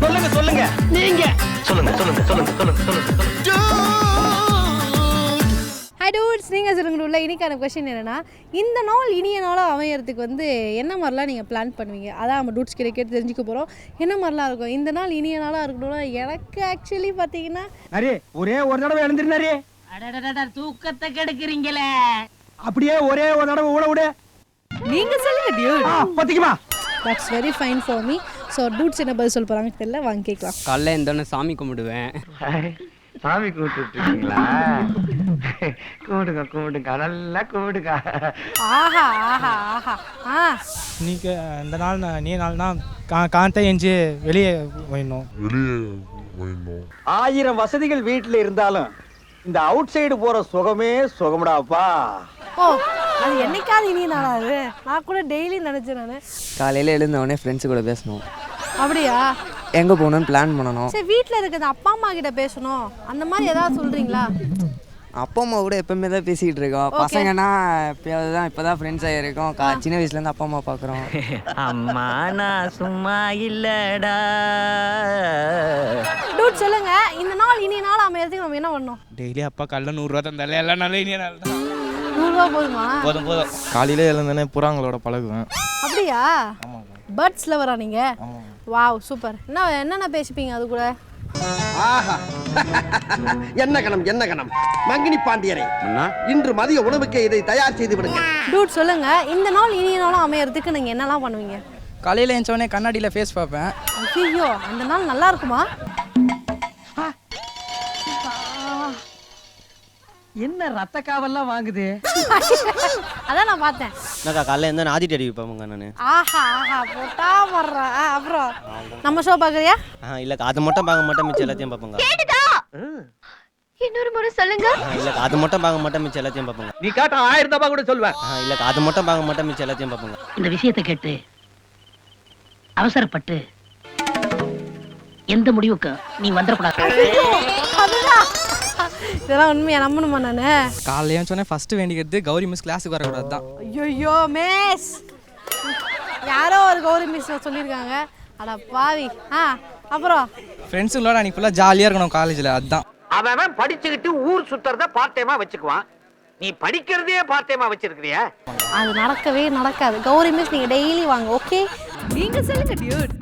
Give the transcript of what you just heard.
சொல்லுங்க சொல்லுங்க. நீங்க. சொல்லுங்க சொல்லுங்க சொல்லுங்க சொல்லுங்க சொல்லுங்க ஹை டூட்ஸ் நீங்கள் சொல்லுங்க உள்ள இன்னைக்கான கொஷின் என்னன்னா இந்த நாள் இனிய நாளாக அமையறதுக்கு வந்து என்ன மாதிரிலாம் நீங்கள் பிளான் பண்ணுவீங்க? அதான் நம்ம டூட்ஸ் கிட்ட கேட்டு தெரிஞ்சுக்க போகிறோம் என்ன மாதிரிலாம் இருக்கும்? இந்த நாள் இனிய நாளாக இருக்கணும்னா எனக்கு ஆக்சுவலி பார்த்தீங்கன்னா நரி ஒரே ஒரு தடவை எழுந்திருந்தாரு அடடடட, தூக்கத்தை கெடுக்குறீங்களே. அப்படியே ஒரே ஒரு தடவை ஊட விடு. நீங்கள் சொல்லுங்க dude பத்திக்குமா? That's very fine for me so dudes என்ன பதில் சொல்ல போகிறாங்க தெரியல. வாங்க கேட்கலாம். காலைல இருந்தோடனே சாமி கும்பிடுவேன். சாமி கும்பிட்டு இருக்கீங்களா கும்பிடுங்க கும்பிடுங்க. நல்லா கும்பிடுங்க. ஆஹா ஆஹா ஆஹா. ஆ. இன்னைக்கு இந்த நாள் நான் நீ நாள்னா கா காந்த எஞ்சி வெளியே போயிடணும். ஆயிரம் வசதிகள் வீட்டுல இருந்தாலும் இந்த அவுட் சைடு போற சுகமே சுகம்டாப்பா ஓ அது என்னைக்காவது இனிய நாளா அது? நான் கூட டெய்லி நினச்சேன் நான். காலையில் எழுந்தவொடனே ஃப்ரெண்ட்ஸு கூட பேசணும். அப்படியா? எங்கே போகணும்னு பிளான் பண்ணணும். சரி வீட்டில் இருக்கிறது அப்பா அம்மா கிட்ட பேசணும். அந்த மாதிரி ஏதாவது சொல்கிறீங்களா அப்பா அம்மா கூட எப்பவுமே தான் பேசிக்கிட்டு இருக்கோம். பசங்கன்னா எப்பயாவது தான் இப்போ தான் ஃப்ரெண்ட்ஸ் ஆகிருக்கோம் கா சின்ன வயசுலேருந்து அப்பா அம்மா பார்க்குறோம் அம்மா நான் சும்மா இல்லடா. டூட் சொல்லுங்க. இந்த நாள் இனிய நாள் அமையறதுக்கு நம்ம என்ன பண்ணோம் டெய்லி அப்பா காலைல நூறுரூவா தந்தாலே எல்லா நாளும் இனிய நாள் தான். நூறுரூவா போதுமா? போதும் போதும். காலையில எழுந்தோடனே புறாங்களோட பழகுவேன். அப்படியா? பேர்ட்ஸ்ல வரா நீங்க? வாவ் சூப்பர் என்ன என்னென்ன பேசிப்பீங்க அது கூட? ஆஹா. என்ன கணம் என்ன கணம்? மங்கினி பாண்டியரை இன்று மதிய உணவுக்கு இதை தயார் செய்து விடுங்க. டூட் சொல்லுங்க. இந்த நாள் இனிய நாளும் அமையறதுக்கு நீங்க என்னெல்லாம் பண்ணுவீங்க? காலையில் எழுந்தோடனே கண்ணாடியில் ஃபேஸ் பார்ப்பேன். ஐயோ அந்த நாள் நல்லா இருக்குமா? என்ன ரத்த காவல்லாம் வாங்குது? அதான் நான் பார்த்தேன். என்னக்கா காலைல இருந்தா ஆதிட்டு அடி வைப்பாங்க நான் ஆஹா ஆஹா போட்டா வர்றா. அப்புறம் நம்ம ஷோ பார்க்குறியா? ஆ இல்லக்கா அது மட்டும் பார்க்க மாட்டேன் மிச்சம் எல்லாத்தையும் பார்ப்போங்க இன்னொரு முறை சொல்லுங்க. இல்லக்கா அது மட்டும் பார்க்க மாட்டேன் மிச்சம் எல்லாத்தையும் பார்ப்போங்க நீ காட்ட ஆயிரம் தப்பா கூட சொல்லுவேன் ஆ இல்லக்கா அது மட்டும் பார்க்க மாட்டேன் மிச்சம் எல்லாத்தையும் பார்ப்போங்க இந்த விஷயத்தை கேட்டு அவசரப்பட்டு எந்த முடிவுக்கு நீ வந்துடக்கூடாது. அதுதான். இதெல்லாம் உண்மையா? நம்பணுமா நானு? காலையில் எழுந்தோடனே ஃபஸ்ட்டு வேண்டிக்கிறது கௌரி மிஸ் கிளாஸுக்கு வரக்கூடாது தான் ஐயோ மிஸ் யாரோ ஒரு கௌரி மிஸ் சொல்லியிருக்காங்க அட பாவி. ஆ அப்புறம்? ஃப்ரெண்ட்ஸுங்களோட ஃபுல்லாக ஜாலியாக இருக்கணும் காலேஜில் அதுதான் அவன் படிச்சுக்கிட்டு ஊர் சுத்துறத பார்ட் டைமா வச்சுக்குவான். நீ படிக்கிறதே பார்ட் டைமா வச்சிருக்கிறியா? அது நடக்கவே நடக்காது. கௌரி மிஸ் நீங்க டெய்லி வாங்க ஓகே நீங்க சொல்லுங்க டியூட்